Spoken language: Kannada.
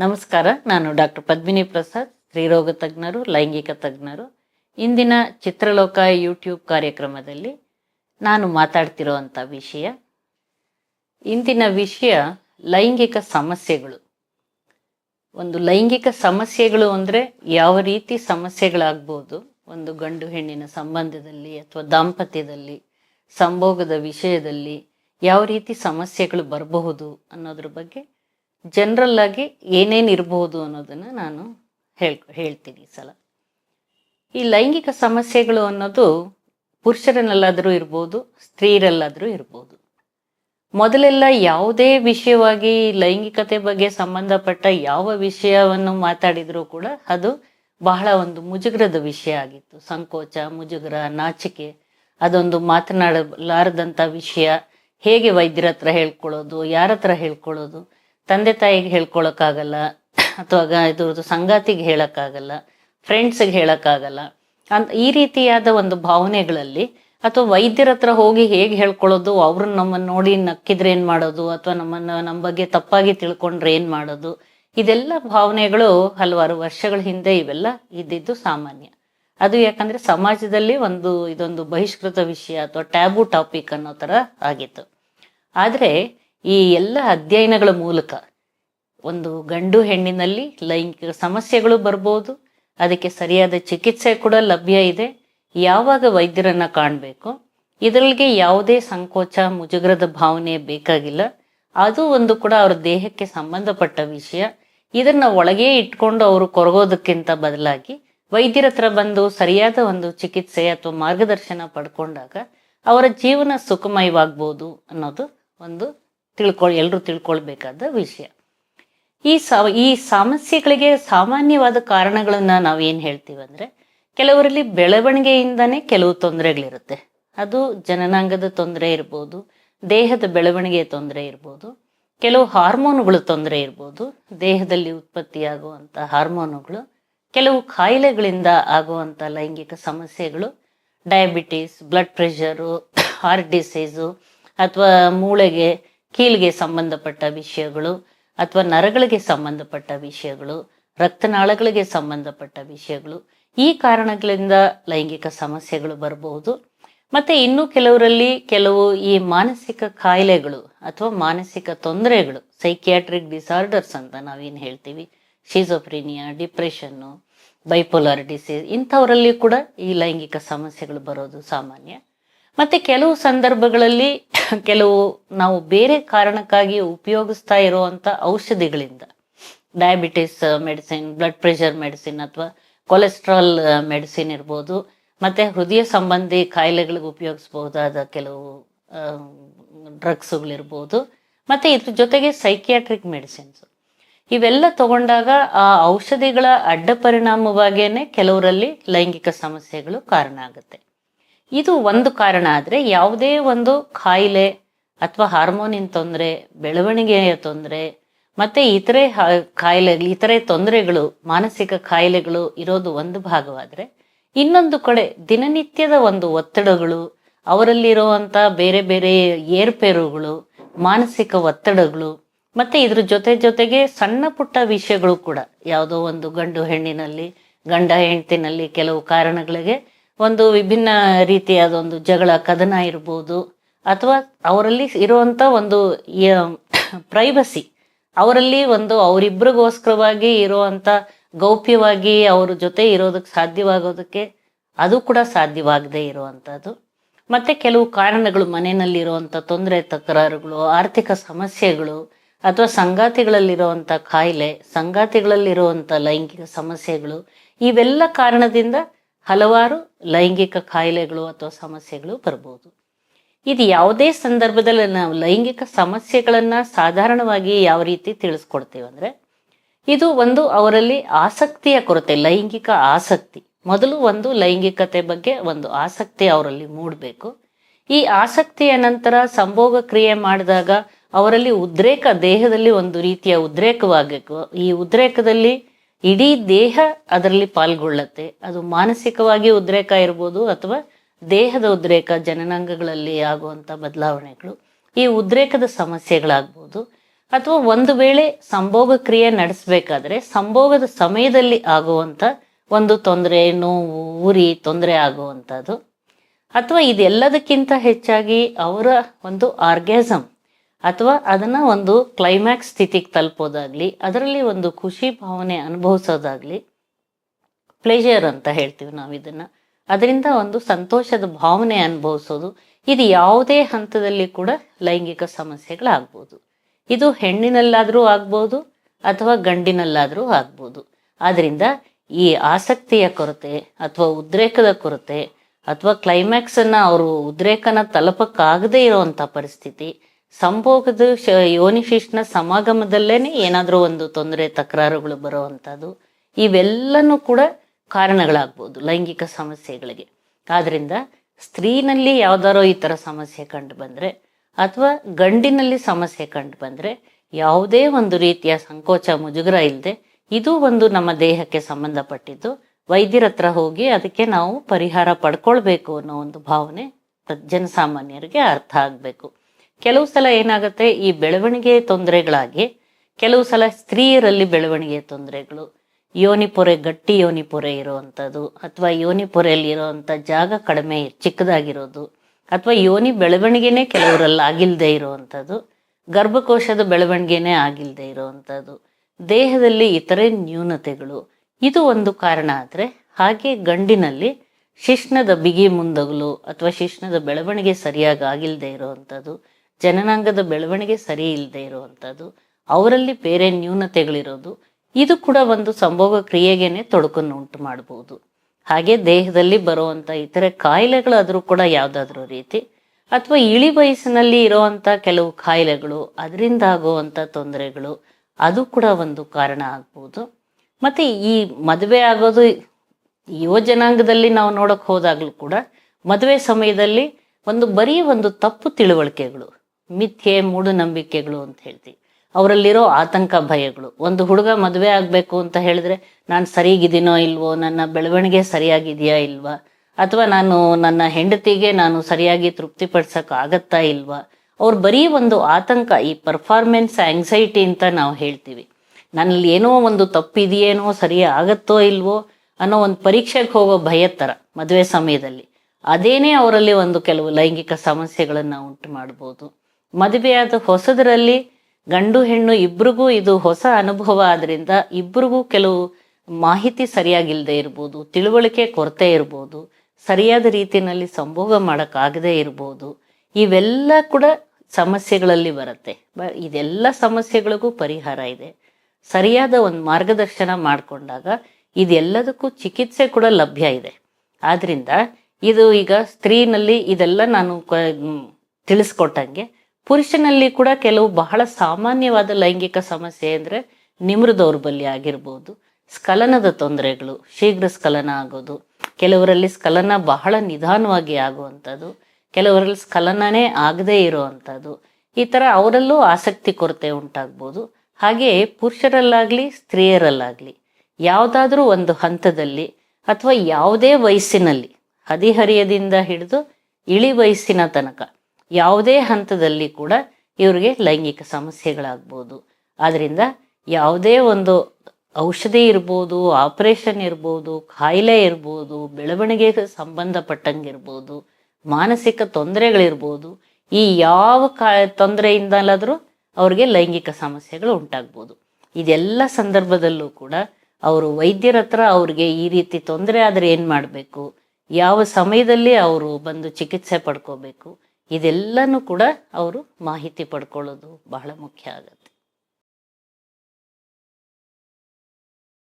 ನಮಸ್ಕಾರ, ನಾನು ಡಾಕ್ಟರ್ ಪದ್ಮಿನಿ ಪ್ರಸಾದ್, ಸ್ತ್ರೀರೋಗ ತಜ್ಞರು, ಲೈಂಗಿಕ ತಜ್ಞರು. ಇಂದಿನ ಚಿತ್ರಲೋಕ ಯೂಟ್ಯೂಬ್ ಕಾರ್ಯಕ್ರಮದಲ್ಲಿ ನಾನು ಮಾತಾಡ್ತಿರೋವಂಥ ವಿಷಯ, ಇಂದಿನ ವಿಷಯ ಲೈಂಗಿಕ ಸಮಸ್ಯೆಗಳು. ಒಂದು ಲೈಂಗಿಕ ಸಮಸ್ಯೆಗಳು ಅಂದರೆ ಯಾವ ರೀತಿ ಸಮಸ್ಯೆಗಳಾಗ್ಬೋದು, ಒಂದು ಗಂಡು ಹೆಣ್ಣಿನ ಸಂಬಂಧದಲ್ಲಿ ಅಥವಾ ದಾಂಪತ್ಯದಲ್ಲಿ, ಸಂಭೋಗದ ವಿಷಯದಲ್ಲಿ ಯಾವ ರೀತಿ ಸಮಸ್ಯೆಗಳು ಬರಬಹುದು ಅನ್ನೋದ್ರ ಬಗ್ಗೆ ಜನರಲ್ ಆಗಿ ಏನೇನು ಇರಬಹುದು ಅನ್ನೋದನ್ನು ನಾನು ಹೇಳ್, ಹೇಳ್ತೀನಿ ಈ ಸಲ. ಈ ಲೈಂಗಿಕ ಸಮಸ್ಯೆಗಳು ಅನ್ನೋದು ಪುರುಷರಲ್ಲಾದರೂ ಇರ್ಬೋದು ಸ್ತ್ರೀಯರಲ್ಲಾದರೂ ಇರ್ಬೋದು. ಮೊದಲೆಲ್ಲ ಯಾವುದೇ ವಿಷಯವಾಗಿ ಲೈಂಗಿಕತೆ ಬಗ್ಗೆ ಸಂಬಂಧಪಟ್ಟ ಯಾವ ವಿಷಯವನ್ನು ಮಾತಾಡಿದರೂ ಕೂಡ ಅದು ಬಹಳ ಒಂದು ಮುಜುಗರದ ವಿಷಯ ಆಗಿತ್ತು. ಸಂಕೋಚ, ಮುಜುಗರ, ನಾಚಿಕೆ, ಅದೊಂದು ಮಾತನಾಡಲಾರದಂಥ ವಿಷಯ. ಹೇಗೆ ವೈದ್ಯರ ಹತ್ರ ಹೇಳ್ಕೊಳ್ಳೋದು, ಯಾರ ಹತ್ರ ಹೇಳ್ಕೊಳ್ಳೋದು ತಂದೆ ತಾಯಿಗೆ ಹೇಳ್ಕೊಳಕ್ಕಾಗಲ್ಲ, ಅಥವಾ ಇದ್ರದ್ದು ಸಂಗಾತಿಗೆ ಹೇಳಕ್ಕಾಗಲ್ಲ ಫ್ರೆಂಡ್ಸ್ಗೆ ಹೇಳಕ್ಕಾಗಲ್ಲ ಅಂತ ಈ ರೀತಿಯಾದ ಒಂದು ಭಾವನೆಗಳಲ್ಲಿ ಅಥವಾ ವೈದ್ಯರ ಹತ್ರ ಹೋಗಿ ಹೇಗೆ ಹೇಳ್ಕೊಳ್ಳೋದು ಅವ್ರು ನಮ್ಮನ್ನು ನೋಡಿ ನಕ್ಕಿದ್ರೆ ಏನು ಮಾಡೋದು, ಅಥವಾ ನಮ್ಮನ್ನು ನಮ್ಮ ಬಗ್ಗೆ ತಪ್ಪಾಗಿ ತಿಳ್ಕೊಂಡ್ರೆ ಏನು ಮಾಡೋದು, ಇದೆಲ್ಲ ಭಾವನೆಗಳು ಹಲವಾರು ವರ್ಷಗಳ ಹಿಂದೆ ಇವೆಲ್ಲ ಇದ್ದಿದ್ದು ಸಾಮಾನ್ಯ. ಅದು ಯಾಕಂದ್ರೆ ಸಮಾಜದಲ್ಲಿ ಒಂದು ಇದೊಂದು ಬಹಿಷ್ಕೃತ ವಿಷಯ ಅಥವಾ ಟ್ಯಾಬು ಟಾಪಿಕ್ ಅನ್ನೋ ಥರ ಆಗಿತ್ತು. ಆದರೆ ಈ ಎಲ್ಲ ಅಧ್ಯಯನಗಳ ಮೂಲಕ ಒಂದು ಗಂಡು ಹೆಣ್ಣಿನಲ್ಲಿ ಲೈಂಗಿಕ ಸಮಸ್ಯೆಗಳು ಬರ್ಬೋದು, ಅದಕ್ಕೆ ಸರಿಯಾದ ಚಿಕಿತ್ಸೆ ಕೂಡ ಲಭ್ಯ ಇದೆ. ಯಾವಾಗ ವೈದ್ಯರನ್ನ ಕಾಣಬೇಕು? ಇದರಲ್ಲಿಗೆ ಯಾವುದೇ ಸಂಕೋಚ, ಮುಜುಗರದ ಭಾವನೆ ಬೇಕಾಗಿಲ್ಲ. ಅದು ಒಂದು ಕೂಡ ಅವ್ರ ದೇಹಕ್ಕೆ ಸಂಬಂಧಪಟ್ಟ ವಿಷಯ. ಇದನ್ನ ಒಳಗೆ ಇಟ್ಕೊಂಡು ಅವರು ಕೊರಗೋದಕ್ಕಿಂತ ಬದಲಾಗಿ ವೈದ್ಯರ ಹತ್ರ ಬಂದು ಸರಿಯಾದ ಒಂದು ಚಿಕಿತ್ಸೆ ಅಥವಾ ಮಾರ್ಗದರ್ಶನ ಪಡ್ಕೊಂಡಾಗ ಅವರ ಜೀವನ ಸುಖಮಯವಾಗ್ಬೋದು ಅನ್ನೋದು ಒಂದು ತಿಳ್ಕೊಳ್ ಎಲ್ಲರೂ ತಿಳ್ಕೊಳ್ಬೇಕಾದ ವಿಷಯ. ಈ ಸ ಈ ಸಮಸ್ಯೆಗಳಿಗೆ ಸಾಮಾನ್ಯವಾದ ಕಾರಣಗಳನ್ನು ನಾವು ಏನು ಹೇಳ್ತೀವಿ ಅಂದ್ರೆ, ಕೆಲವರಲ್ಲಿ ಬೆಳವಣಿಗೆಯಿಂದನೇ ಕೆಲವು ತೊಂದರೆಗಳಿರುತ್ತೆ. ಅದು ಜನನಾಂಗದ ತೊಂದರೆ ಇರ್ಬೋದು, ದೇಹದ ಬೆಳವಣಿಗೆಯ ತೊಂದರೆ ಇರ್ಬೋದು, ಕೆಲವು ಹಾರ್ಮೋನುಗಳು ತೊಂದರೆ ಇರ್ಬೋದು, ದೇಹದಲ್ಲಿ ಉತ್ಪತ್ತಿಯಾಗುವಂಥ ಹಾರ್ಮೋನುಗಳು, ಕೆಲವು ಕಾಯಿಲೆಗಳಿಂದ ಆಗುವಂಥ ಲೈಂಗಿಕ ಸಮಸ್ಯೆಗಳು diabetes blood pressure heart disease ಅಥವಾ ಮೂಳೆಗೆ ಕೀಲಿಗೆ ಸಂಬಂಧಪಟ್ಟ ವಿಷಯಗಳು ಅಥವಾ ನರಗಳಿಗೆ ಸಂಬಂಧಪಟ್ಟ ವಿಷಯಗಳು, ರಕ್ತನಾಳಗಳಿಗೆ ಸಂಬಂಧಪಟ್ಟ ವಿಷಯಗಳು, ಈ ಕಾರಣಗಳಿಂದ ಲೈಂಗಿಕ ಸಮಸ್ಯೆಗಳು ಬರಬಹುದು. ಮತ್ತೆ ಇನ್ನು ಕೆಲವರಲ್ಲಿ ಕೆಲವು ಈ ಮಾನಸಿಕ ಕಾಯಿಲೆಗಳು ಅಥವಾ ಮಾನಸಿಕ ತೊಂದರೆಗಳು ಸೈಕಿಯಾಟ್ರಿಕ್ ಡಿಸಾರ್ಡರ್ಸ್ ಅಂತ ನಾವೇನು ಹೇಳ್ತೀವಿ ಶಿಜೋಫ್ರೀನಿಯಾ ಡಿಪ್ರೆಷನ್ನು ಬೈಪೋಲಾರ್ ಡಿಸೀಸ್ ಇಂಥವರಲ್ಲಿ ಕೂಡ ಈ ಲೈಂಗಿಕ ಸಮಸ್ಯೆಗಳು ಬರೋದು ಸಾಮಾನ್ಯ. ಮತ್ತೆ ಕೆಲವು ಸಂದರ್ಭಗಳಲ್ಲಿ ಕೆಲವು ನಾವು ಬೇರೆ ಕಾರಣಕ್ಕಾಗಿ ಉಪಯೋಗಿಸ್ತಾ ಇರುವಂತ ಔಷಧಿಗಳಿಂದ. Diabetes medicine blood pressure medicine ಅಥವಾ ಕೊಲೆಸ್ಟ್ರಾಲ್ ಮೆಡಿಸಿನ್ ಇರ್ಬೋದು. ಮತ್ತೆ ಹೃದಯ ಸಂಬಂಧಿ ಕಾಯಿಲೆಗಳಿಗೆ ಉಪಯೋಗಿಸಬಹುದಾದ ಕೆಲವು ಡ್ರಗ್ಸ್ಗಳಿರ್ಬೋದು ಮತ್ತೆ ಇದ್ರ ಜೊತೆಗೆ ಸೈಕಿಯಾಟ್ರಿಕ್ ಮೆಡಿಸಿನ್ಸ್ ಇವೆಲ್ಲ ತಗೊಂಡಾಗ ಆ ಔಷಧಿಗಳ ಅಡ್ಡ ಪರಿಣಾಮವಾಗಿಯೇ ಕೆಲವರಲ್ಲಿ ಲೈಂಗಿಕ ಸಮಸ್ಯೆಗಳು ಕಾರಣ ಆಗುತ್ತೆ. ಇದು ಒಂದು ಕಾರಣ ಆದರೆ ಯಾವುದೇ ಒಂದು ಕಾಯಿಲೆ ಅಥವಾ ಹಾರ್ಮೋನಿನ ತೊಂದರೆ, ಬೆಳವಣಿಗೆಯ ತೊಂದರೆ, ಮತ್ತೆ ಇತರೆ ಕಾಯಿಲೆ ಇತರೆ ತೊಂದರೆಗಳು, ಮಾನಸಿಕ ಕಾಯಿಲೆಗಳು ಇರೋದು ಒಂದು ಭಾಗವಾದ್ರೆ ಇನ್ನೊಂದು ಕಡೆ ದಿನನಿತ್ಯದ ಒಂದು ಒತ್ತಡಗಳು, ಅವರಲ್ಲಿರುವಂತ ಬೇರೆ ಬೇರೆ ಏರ್ಪೇರುಗಳು, ಮಾನಸಿಕ ಒತ್ತಡಗಳು, ಮತ್ತೆ ಇದ್ರ ಜೊತೆ ಜೊತೆಗೆ ಸಣ್ಣ ಪುಟ್ಟ ವಿಷಯಗಳು ಕೂಡ. ಯಾವುದೋ ಒಂದು ಗಂಡು ಹೆಣ್ಣಿನಲ್ಲಿ, ಗಂಡ ಹೆಂಡತಿನಲ್ಲಿ ಕೆಲವು ಕಾರಣಗಳಿಗೆ ಒಂದು ವಿಭಿನ್ನ ರೀತಿಯಾದ ಒಂದು ಜಗಳ, ಕದನ ಇರ್ಬೋದು, ಅಥವಾ ಅವರಲ್ಲಿ ಇರುವಂತ ಒಂದು ಪ್ರೈವಸಿ ಅವರಲ್ಲಿ ಒಂದು ಅವರಿಬ್ಬರಿಗೋಸ್ಕರವಾಗಿ ಇರುವಂತ, ಗೌಪ್ಯವಾಗಿ ಅವ್ರ ಜೊತೆ ಇರೋದಕ್ಕೆ ಸಾಧ್ಯವಾಗೋದಕ್ಕೆ ಅದು ಕೂಡ ಸಾಧ್ಯವಾಗದೇ ಇರುವಂಥದ್ದು ಮತ್ತೆ ಕೆಲವು ಕಾರಣಗಳು ಮನೆಯಲ್ಲಿರುವಂಥ ತೊಂದರೆ, ತಕರಾರುಗಳು, ಆರ್ಥಿಕ ಸಮಸ್ಯೆಗಳು, ಅಥವಾ ಸಂಗಾತಿಗಳಲ್ಲಿರುವಂಥ ಕಾಯಿಲೆ ಸಂಗಾತಿಗಳಲ್ಲಿರುವಂಥ ಲೈಂಗಿಕ ಸಮಸ್ಯೆಗಳು, ಇವೆಲ್ಲ ಕಾರಣದಿಂದ ಹಲವಾರು ಲೈಂಗಿಕ ಕಾಯಿಲೆಗಳು ಅಥವಾ ಸಮಸ್ಯೆಗಳು ಬರ್ಬೋದು. ಇದು ಯಾವುದೇ ಸಂದರ್ಭದಲ್ಲಿ ನಾವು ಲೈಂಗಿಕ ಸಮಸ್ಯೆಗಳನ್ನು ಸಾಧಾರಣವಾಗಿ ಯಾವ ರೀತಿ ತಿಳಿಸ್ಕೊಡ್ತೇವೆ ಅಂದ್ರೆ, ಇದು ಒಂದು ಅವರಲ್ಲಿ ಆಸಕ್ತಿಯ ಕೊರತೆ, ಲೈಂಗಿಕ ಆಸಕ್ತಿ. ಮೊದಲು ಒಂದು ಲೈಂಗಿಕತೆ ಬಗ್ಗೆ ಒಂದು ಆಸಕ್ತಿ ಅವರಲ್ಲಿ ಮೂಡಬೇಕು. ಈ ಆಸಕ್ತಿಯ ನಂತರ ಸಂಭೋಗ ಕ್ರಿಯೆ ಮಾಡಿದಾಗ ಅವರಲ್ಲಿ ಉದ್ರೇಕ, ದೇಹದಲ್ಲಿ ಒಂದು ರೀತಿಯ ಉದ್ರೇಕವಾಗಬೇಕು. ಈ ಉದ್ರೇಕದಲ್ಲಿ ಇಡೀ ದೇಹ ಅದರಲ್ಲಿ ಪಾಲ್ಗೊಳ್ಳುತ್ತೆ. ಅದು ಮಾನಸಿಕವಾಗಿ ಉದ್ರೇಕ ಇರ್ಬೋದು ಅಥವಾ ದೇಹದ ಉದ್ರೇಕ, ಜನನಾಂಗಗಳಲ್ಲಿ ಆಗುವಂಥ ಬದಲಾವಣೆಗಳು, ಈ ಉದ್ರೇಕದ ಸಮಸ್ಯೆಗಳಾಗ್ಬೋದು. ಅಥವಾ ಒಂದು ವೇಳೆ ಸಂಭೋಗ ಕ್ರಿಯೆ ನಡೆಸಬೇಕಾದ್ರೆ ಸಂಭೋಗದ ಸಮಯದಲ್ಲಿ ಆಗುವಂಥ ಒಂದು ತೊಂದರೆ, ನೋವು, ಉರಿ, ತೊಂದರೆ ಆಗುವಂಥದ್ದು ಅಥವಾ ಇದೆಲ್ಲದಕ್ಕಿಂತ ಹೆಚ್ಚಾಗಿ ಅವರ ಒಂದು ಆರ್ಗ್ಯಾಸಮ್ ಅಥವಾ ಅದನ್ನ ಒಂದು ಕ್ಲೈಮ್ಯಾಕ್ಸ್ ಸ್ಥಿತಿಗೆ ತಲುಪೋದಾಗ್ಲಿ, ಅದರಲ್ಲಿ ಒಂದು ಖುಷಿ ಭಾವನೆ ಅನುಭವಿಸೋದಾಗ್ಲಿ ಪ್ಲೇಜರ್ ಅಂತ ಹೇಳ್ತೀವಿ ನಾವು ಇದನ್ನ. ಅದರಿಂದ ಒಂದು ಸಂತೋಷದ ಭಾವನೆ ಅನುಭವಿಸೋದು, ಇದು ಯಾವುದೇ ಹಂತದಲ್ಲಿ ಕೂಡ ಲೈಂಗಿಕ ಸಮಸ್ಯೆಗಳಾಗ್ಬೋದು. ಇದು ಹೆಣ್ಣಿನಲ್ಲಾದರೂ ಆಗ್ಬೋದು ಅಥವಾ ಗಂಡಿನಲ್ಲಾದರೂ ಆಗ್ಬೋದು. ಆದ್ದರಿಂದ ಈ ಆಸಕ್ತಿಯ ಕೊರತೆ ಅಥವಾ ಉದ್ರೇಕದ ಕೊರತೆ ಅಥವಾ ಕ್ಲೈಮ್ಯಾಕ್ಸನ್ನು ಅವರು ಉದ್ರೇಕನ ತಲುಪಕ್ಕಾಗದೇ ಇರುವಂಥ ಪರಿಸ್ಥಿತಿ ಸಂಭೋಗದ ಶ ಯೋನಿಶಿಷ್ಣ ಸಮಾಗಮದಲ್ಲೇನೆ ಏನಾದರೂ ಒಂದು ತೊಂದರೆ, ತಕರಾರುಗಳು ಬರುವಂಥದ್ದು ಇವೆಲ್ಲನೂ ಕೂಡ ಕಾರಣಗಳಾಗ್ಬೋದು ಲೈಂಗಿಕ ಸಮಸ್ಯೆಗಳಿಗೆ. ಆದ್ದರಿಂದ ಸ್ತ್ರೀನಲ್ಲಿ ಯಾವ್ದಾರೋ ಈ ಥರ ಸಮಸ್ಯೆ ಕಂಡು ಬಂದರೆ, ಅಥವಾ ಗಂಡಿನಲ್ಲಿ ಸಮಸ್ಯೆ ಕಂಡು ಬಂದರೆ, ಯಾವುದೇ ಒಂದು ರೀತಿಯ ಸಂಕೋಚ ಮುಜುಗರ ಇಲ್ಲದೆ ಇದು ಒಂದು ನಮ್ಮ ದೇಹಕ್ಕೆ ಸಂಬಂಧಪಟ್ಟಿದ್ದು, ವೈದ್ಯರ ಹತ್ರ ಹೋಗಿ ಅದಕ್ಕೆ ನಾವು ಪರಿಹಾರ ಪಡ್ಕೊಳ್ಬೇಕು ಅನ್ನೋ ಒಂದು ಭಾವನೆ ಜನಸಾಮಾನ್ಯರಿಗೆ ಅರ್ಥ ಆಗಬೇಕು. ಕೆಲವು ಸಲ ಏನಾಗುತ್ತೆ, ಈ ಬೆಳವಣಿಗೆ ತೊಂದರೆಗಳಾಗಿ, ಕೆಲವು ಸಲ ಸ್ತ್ರೀಯರಲ್ಲಿ ಬೆಳವಣಿಗೆ ತೊಂದರೆಗಳು. ಯೋನಿ ಪೊರೆ, ಗಟ್ಟಿ ಯೋನಿ ಪೊರೆ ಇರುವಂಥದ್ದು, ಅಥವಾ ಯೋನಿ ಪೊರೆಯಲ್ಲಿ ಇರುವಂಥ ಜಾಗ ಕಡಿಮೆ, ಚಿಕ್ಕದಾಗಿರೋದು, ಅಥವಾ ಯೋನಿ ಬೆಳವಣಿಗೆನೇ ಕೆಲವರಲ್ಲಿ ಆಗಿಲ್ಲದೆ ಇರುವಂಥದ್ದು, ಗರ್ಭಕೋಶದ ಬೆಳವಣಿಗೆನೇ ಆಗಿಲ್ಲದೆ ಇರುವಂಥದ್ದು, ದೇಹದಲ್ಲಿ ಇತರೆ ನ್ಯೂನತೆಗಳು. ಇದು ಒಂದು ಕಾರಣ ಆದರೆ, ಹಾಗೆ ಗಂಡಿನಲ್ಲಿ ಶಿಶ್ನದ ಬಿಗಿ ಮುಂದಗಲು ಅಥವಾ ಶಿಶ್ನದ ಬೆಳವಣಿಗೆ ಸರಿಯಾಗಿ ಆಗಿಲ್ಲದೆ ಇರುವಂಥದ್ದು ಜನನಾಂಗದ ಬೆಳವಣಿಗೆ ಸರಿ ಇಲ್ಲದೆ ಇರುವಂಥದ್ದು, ಅವರಲ್ಲಿ ಬೇರೆ ನ್ಯೂನತೆಗಳಿರೋದು, ಇದು ಕೂಡ ಒಂದು ಸಂಭೋಗ ಕ್ರಿಯೆಗೇನೆ ತೊಡಕನ್ನು ಉಂಟು ಮಾಡಬಹುದು. ಹಾಗೆ ದೇಹದಲ್ಲಿ ಬರುವಂತ ಇತರೆ ಕಾಯಿಲೆಗಳಾದರೂ ಕೂಡ ಯಾವುದಾದ್ರೂ ರೀತಿ, ಅಥವಾ ಇಳಿ ವಯಸ್ಸಿನಲ್ಲಿ ಇರುವಂತ ಕೆಲವು ಕಾಯಿಲೆಗಳು, ಅದರಿಂದ ಆಗುವಂತ ತೊಂದರೆಗಳು, ಅದು ಕೂಡ ಒಂದು ಕಾರಣ ಆಗ್ಬೋದು. ಮತ್ತೆ ಈ ಮದುವೆ ಆಗೋದು, ಯುವ ಜನಾಂಗದಲ್ಲಿ ನಾವು ನೋಡಕ್ ಹೋದಾಗ್ಲೂ ಕೂಡ ಮದುವೆ ಸಮಯದಲ್ಲಿ ಒಂದು ಬರೀ ಒಂದು ತಪ್ಪು ತಿಳುವಳಿಕೆಗಳು ಮಿಥ್ಯೆ, ಮೂಢನಂಬಿಕೆಗಳು ಅಂತ ಹೇಳ್ತೀವಿ. ಅವರಲ್ಲಿರೋ ಆತಂಕ, ಭಯಗಳು. ಒಂದು ಹುಡುಗ ಮದುವೆ ಆಗಬೇಕು ಅಂತ ಹೇಳಿದ್ರೆ, ನಾನು ಸರಿಗಿದ್ದೀನೋ ಇಲ್ವೋ? ನನ್ನ ಬೆಳವಣಿಗೆ ಸರಿಯಾಗಿದೆಯಾ ಇಲ್ವಾ? ಅಥವಾ ನಾನು ನನ್ನ ಹೆಂಡತಿಗೆ ನಾನು ಸರಿಯಾಗಿ ತೃಪ್ತಿಪಡಿಸಕ್ ಆಗತ್ತಾ ಇಲ್ವಾ? ಅವ್ರು ಬರೀ ಒಂದು ಆತಂಕ, ಈ ಪರ್ಫಾರ್ಮೆನ್ಸ್ ಆಂಗ್ಸೈಟಿ ಅಂತ ನಾವು ಹೇಳ್ತೀವಿ. ನನ್ನಲ್ಲಿ ಏನೋ ಒಂದು ತಪ್ಪಿದೆಯೇನೋ ಸರಿ ಆಗತ್ತೋ ಇಲ್ವೋ ಅನ್ನೋ ಒಂದು ಪರೀಕ್ಷೆಗೆ ಹೋಗೋ ಭಯ ಥರ ಮದುವೆ ಸಮಯದಲ್ಲಿ. ಅದೇನೇ ಅವರಲ್ಲಿ ಒಂದು ಕೆಲವು ಲೈಂಗಿಕ ಸಮಸ್ಯೆಗಳನ್ನು ಉಂಟು ಮಾಡ್ಬೋದು. ಮದುವೆಯಾದ ಹೊಸದರಲ್ಲಿ ಗಂಡು ಹೆಣ್ಣು ಇಬ್ರಿಗೂ ಇದು ಹೊಸ ಅನುಭವ ಆದ್ರಿಂದ ಇಬ್ರಿಗೂ ಕೆಲವು ಮಾಹಿತಿ ಸರಿಯಾಗಿಲ್ಲದೆ ಇರ್ಬೋದು, ತಿಳುವಳಿಕೆ ಕೊರತೆ ಇರ್ಬೋದು, ಸರಿಯಾದ ರೀತಿಯಲ್ಲಿ ಸಂಭೋಗ ಮಾಡೋಕ್ಕಾಗದೇ ಇರ್ಬೋದು. ಇವೆಲ್ಲ ಕೂಡ ಸಮಸ್ಯೆಗಳಲ್ಲಿ ಬರುತ್ತೆ. ಇದೆಲ್ಲ ಸಮಸ್ಯೆಗಳಿಗೂ ಪರಿಹಾರ ಇದೆ. ಸರಿಯಾದ ಒಂದು ಮಾರ್ಗದರ್ಶನ ಮಾಡಿಕೊಂಡಾಗ ಇದೆಲ್ಲದಕ್ಕೂ ಚಿಕಿತ್ಸೆ ಕೂಡ ಲಭ್ಯ ಇದೆ. ಆದ್ದರಿಂದ ಇದು ಈಗ ಸ್ತ್ರೀನಲ್ಲಿ ಇದೆಲ್ಲ ನಾನು ತಿಳಿಸ್ಕೊಟ್ಟಂಗೆ ಪುರುಷನಲ್ಲಿ ಕೂಡ ಕೆಲವು ಬಹಳ ಸಾಮಾನ್ಯವಾದ ಲೈಂಗಿಕ ಸಮಸ್ಯೆ ಅಂದ್ರೆ ನಿಮ್ರ ದೌರ್ಬಲ್ಯ ಆಗಿರ್ಬೋದು. ಸ್ಖಲನದ ತೊಂದರೆಗಳು, ಶೀಘ್ರ ಸ್ಖಲನ ಆಗೋದು, ಕೆಲವರಲ್ಲಿ ಸ್ಖಲನ ಬಹಳ ನಿಧಾನವಾಗಿ ಆಗುವಂಥದ್ದು, ಕೆಲವರಲ್ಲಿ ಸ್ಖಲನನೇ ಆಗದೇ ಇರುವಂಥದ್ದು, ಈ ಥರ ಅವರಲ್ಲೂ ಆಸಕ್ತಿ ಕೊರತೆ ಉಂಟಾಗ್ಬೋದು. ಹಾಗೆ ಪುರುಷರಲ್ಲಾಗ್ಲಿ, ಸ್ತ್ರೀಯರಲ್ಲಾಗ್ಲಿ, ಯಾವುದಾದ್ರೂ ಒಂದು ಹಂತದಲ್ಲಿ ಅಥವಾ ಯಾವುದೇ ವಯಸ್ಸಿನಲ್ಲಿ, ಹದಿಹರಿಯದಿಂದ ಹಿಡಿದು ಇಳಿ ವಯಸ್ಸಿನ ತನಕ ಯಾವುದೇ ಹಂತದಲ್ಲಿ ಕೂಡ ಇವರಿಗೆ ಲೈಂಗಿಕ ಸಮಸ್ಯೆಗಳಾಗ್ಬೋದು. ಆದ್ದರಿಂದ ಯಾವುದೇ ಒಂದು ಔಷಧಿ ಇರ್ಬೋದು, ಆಪರೇಷನ್ ಇರ್ಬೋದು ಕಾಯಿಲೆ ಇರ್ಬೋದು ಬೆಳವಣಿಗೆಗೆ ಸಂಬಂಧಪಟ್ಟಂಗಿರ್ಬೋದು, ಮಾನಸಿಕ ತೊಂದರೆಗಳಿರ್ಬೋದು, ಈ ಯಾವ ಕಾ, ತೊಂದರೆಯಿಂದಲಾದರೂ ಅವ್ರಿಗೆ ಲೈಂಗಿಕ ಸಮಸ್ಯೆಗಳು ಉಂಟಾಗ್ಬೋದು. ಇದೆಲ್ಲ ಸಂದರ್ಭದಲ್ಲೂ ಕೂಡ ಅವರು ವೈದ್ಯರ ಹತ್ರ ಅವ್ರಿಗೆ ಈ ರೀತಿ ತೊಂದರೆ ಆದರೆ ಏನು ಮಾಡಬೇಕು? ಯಾವ ಸಮಯದಲ್ಲಿ ಅವರು ಬಂದು ಚಿಕಿತ್ಸೆ ಪಡ್ಕೋಬೇಕು? ಇದೆಲ್ಲನೂ ಕೂಡ ಅವರು ಮಾಹಿತಿ ಪಡ್ಕೊಳ್ಳೋದು ಬಹಳ ಮುಖ್ಯ ಆಗುತ್ತೆ.